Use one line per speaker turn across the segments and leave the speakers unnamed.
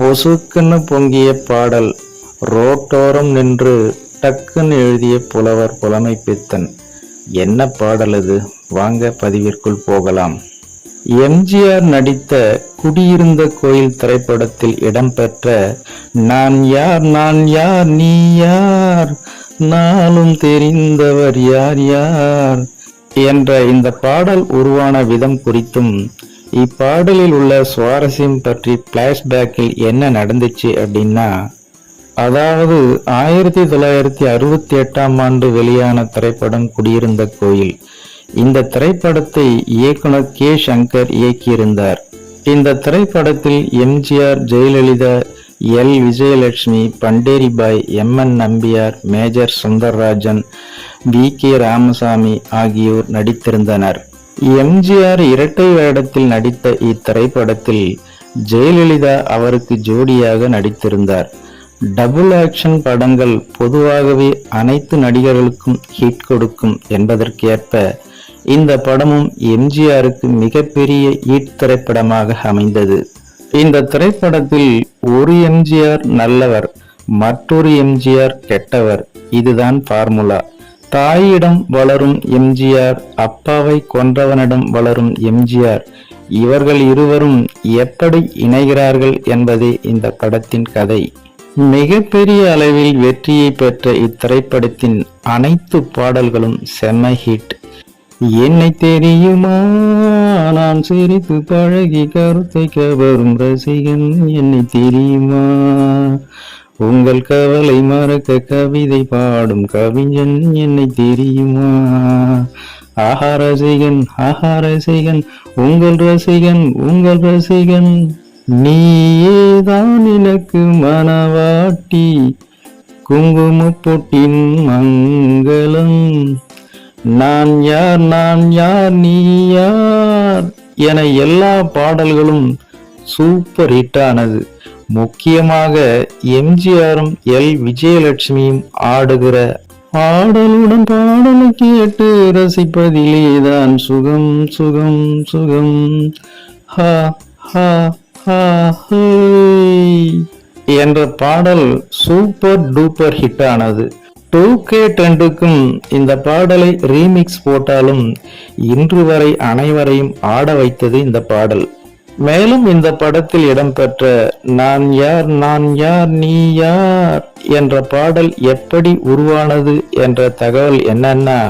பொசுக்குன்னு பொங்கிய பாடல் ரோட்டோரம் நின்று டக்குன்னு எழுதிய புலவர் புலமை பித்தன். என்ன பாடல் இது? வாங்க பதிவிற்குள் போகலாம். எம்ஜிஆர் நடித்த குடியிருந்த கோயில் திரைப்படத்தில் இடம்பெற்ற நான் யார்? நான் யார்? நீ யார்? நாளும் தெரிந்தவர் யார் யார்? என்ற இந்த பாடல் உருவான விதம் குறித்தும் இப்பாடலில் உள்ள சுவாரஸ்யம் பற்றி பிளாஷ்பேக்கில் என்ன நடந்துச்சு அப்படின்னா அதாவது ஆயிரத்தி தொள்ளாயிரத்தி அறுபத்தி எட்டாம் ஆண்டு வெளியான திரைப்படம் குடியிருந்த கோயில். இந்த திரைப்படத்தை இயக்குனர் கே. சங்கர் இயக்கியிருந்தார். இந்த திரைப்படத்தில் MGR Jayalalithaa L. Vijayalakshmi Pandaribai M. N. Nambiar major Sundarrajan V. K. Ramasamy ஆகியோர் நடித்திருந்தனர். எம்ஜிஆர் இரட்டை வேடத்தில் நடித்த இத்திரைப்படத்தில் ஜெயலலிதா அவருக்கு ஜோடியாக நடித்திருந்தார். டபுள் ஆக்ஷன் படங்கள் பொதுவாகவே அனைத்து நடிகர்களுக்கும் ஹிட் கொடுக்கும் என்பதற்கேற்ப இந்த படமும் எம்ஜிஆருக்கு மிகப்பெரிய ஹிட் திரைப்படமாக அமைந்தது. இந்த திரைப்படத்தில் ஒரு எம்ஜிஆர் நல்லவர் மற்றொரு எம்ஜிஆர் கெட்டவர். இதுதான் ஃபார்முலா. தாயிடம் வளரும் எம்ஜிஆர் அப்பாவை கொன்றவனிடம் வளரும் எம்ஜிஆர். இவர்கள் இருவரும் எப்படி இணைகிறார்கள் என்பதே இந்த படத்தின் கதை. மிகப்பெரிய அளவில் வெற்றியை பெற்ற இத்திரைப்படத்தின் அனைத்து பாடல்களும் செம ஹிட். என்னை தெரியுமா? நான் சிரித்து பழகி கருத்தை கவரும் ரசிகன் என்னை தெரியுமா? உங்கள் கவலை மறக்க கவிதை பாடும் கவிஞன் என்னை தெரியுமா? ஆஹா ரசிகன் ஆஹா ரசிகன் உங்கள் ரசிகன் உங்கள் ரசிகன். நீதான் எனக்கு மனவாட்டி குங்கும பொட்டின் மங்களம். நான் யார் நான் யார் நீ யார்? என எல்லா பாடல்களும் சூப்பர் ஹிட் ஆனது. முக்கியமாக எம்ஜிஆரும் எல் விஜயலட்சுமியும் ஆடுகிற பாடலுடன் பாடலை கேட்டு ரசிப்பதிலேதான் சுகம் சுகம் சுகம். ஹா ஹா ஹ என்ற பாடல் சூப்பர் டூப்பர் ஹிட் ஆனது டூ கே டெண்டுக்கும் இந்த பாடலை ரீமிக்ஸ் போட்டாலும் இன்று வரை அனைவரையும் ஆட வைத்தது இந்த பாடல். மேலும் இந்த படத்தில் இடம்பெற்ற நான் யார் நான் யார் நீ யார் என்ற பாடல் எப்படி உருவானது என்ற தகவல் என்னன்னா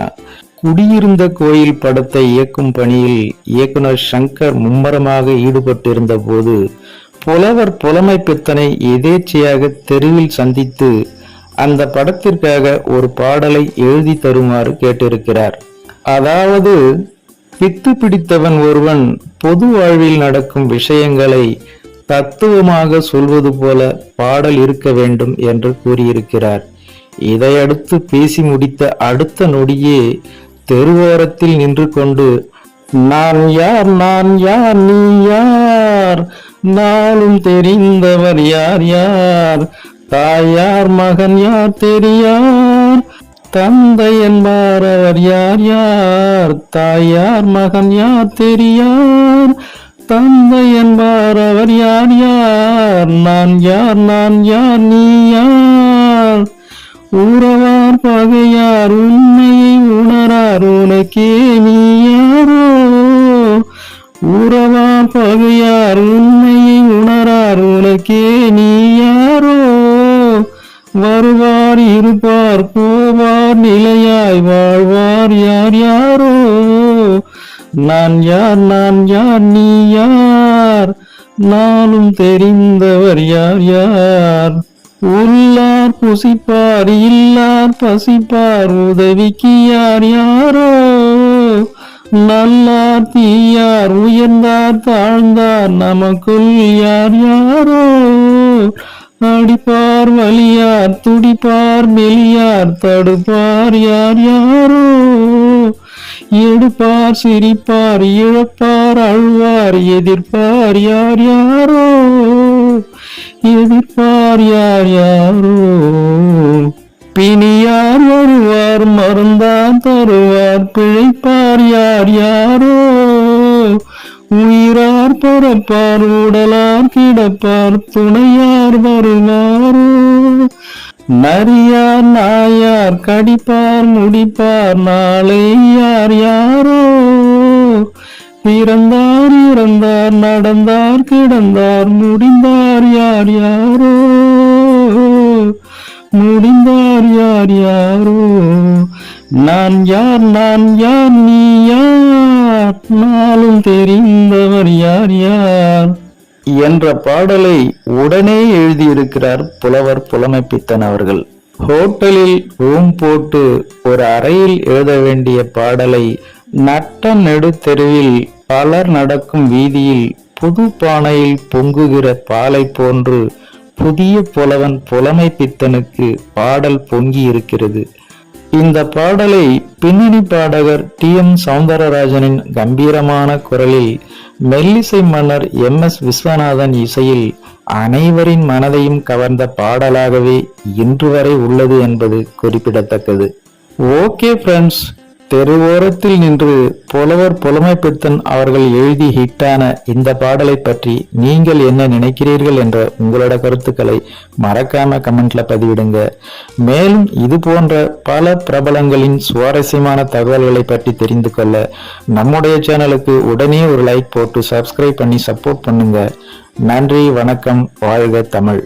குடியிருந்த கோயில் படத்தை இயக்கும் பணியில் இயக்குனர் சங்கர் மும்மரமாக ஈடுபட்டிருந்த போது புலவர் புலமை பித்தனை எதேச்சையாக தெருவில் சந்தித்து அந்த படத்திற்காக ஒரு பாடலை எழுதி தருமாறு கேட்டிருக்கிறார். அதாவது பித்து பிடித்தவன் ஒருவன் பொது வாழ்வில் நடக்கும் விஷயங்களை தத்துவமாக சொல்வது போல பாடல் இருக்க வேண்டும் என்று கூறியிருக்கிறார். இதையடுத்து பேசி முடித்த அடுத்த நொடியே தெருவோரத்தில் நின்று கொண்டு நான் யார்? நான் யார்? நீ யார்? நாளும் தெரிந்தவர் யார்? யார்? தாயார் மகன் யார்? தெரியார்? தந்தை என்பார் அவர் யார் யார்? தாயார் மகன் யார் தெரியார்? தந்தை என்பார் அவர் யார் யார்? நான் யார் நான் யார் நீ யார்? உறவார் பகையார் உண்மையை உணரார் உனக்கே நீ யாரோ? உறவார் பகையார் உண்மையை உணரார் உனக்கே நீ யாரோ? வருவார் இருப்பார் போவார் நிலையாய் வாழ்வார். யார் யாரோ? நான் யார்? நான் யார்? நீ யார்? நானும் தெரிந்தவர் யார் யார்? உள்ளார் புசிப்பார் இல்லார் பசிப்பார். உதவிக்கு யார் யாரோ? நல்லார் தீயார் உயர்ந்தார் தாழ்ந்தார். நமக்குள் யார் யாரோ? அடிப்பார் வலியார். துடிப்பார் மெலியார் தடுப்பார் யார் யாரோ? எடுப்பார் சிரிப்பார் இழப்பார் அழ்வார் எதிர்ப்பார் யார் யாரோ? எதிர்ப்பார் யார் யாரோ? பிணியார் வருவார் மருந்தான் தருவார் பிழைப்பார் யார் யாரோ? உயிரார் பரப்பார் உடலார் கிடப்பார் துணையார் வருவாரோ? நரியார் நாயார் கடிப்பார் முடிப்பார் நாளை யார் யாரோ? பிறந்தார் இறந்தார் நடந்தார் கிடந்தார் முடிந்தார் யார் யாரோ? முடிந்தார் யார் யாரோ? நான் யார் நான் யார் நீ யார்? நாளும் தெரிந்தவர் யார் யார்? என்ற பாடலை உடனே எழுதியிருக்கிறார் புலவர் புலமைப்பித்தன் அவர்கள். ஹோட்டலில் ரூம் போட்டு ஒரு அறையில் எழுத வேண்டிய பாடலை நட்ட நெடுத்தெருவில் பலர் நடக்கும் வீதியில் புது பானையில் பொங்குகிற பாலை போன்று புதிய புலவன் புலமை பித்தனுக்கு பாடல் பொங்கி இருக்கிறது இந்த பாடலை பின்னணி பாடகர் டி எம் சௌந்தரராஜனின் கம்பீரமான குரலில் மெல்லிசை மன்னர் எம் எஸ் விஸ்வநாதன் இசையில் அனைவரின் மனதையும் கவர்ந்த பாடலாகவே இன்று வரை உள்ளது என்பது குறிப்பிடத்தக்கது. ஓகே ஃப்ரெண்ட்ஸ் தெருவோரத்தில் நின்று புலவர் புலமைப்பித்தன் அவர்கள் எழுதி ஹிட்டான இந்த பாடலை பற்றி நீங்கள் என்ன நினைக்கிறீர்கள் என்ற உங்களோட கருத்துக்களை மறக்காம கமெண்ட்ல பதிவிடுங்க. மேலும் இது போன்ற பல பிரபலங்களின் சுவாரஸ்யமான தகவல்களை பற்றி தெரிந்து கொள்ள நம்முடைய சேனலுக்கு உடனே ஒரு லைக் போட்டு சப்ஸ்கிரைப் பண்ணி சப்போர்ட் பண்ணுங்க. நன்றி வணக்கம் வாழ்க தமிழ்.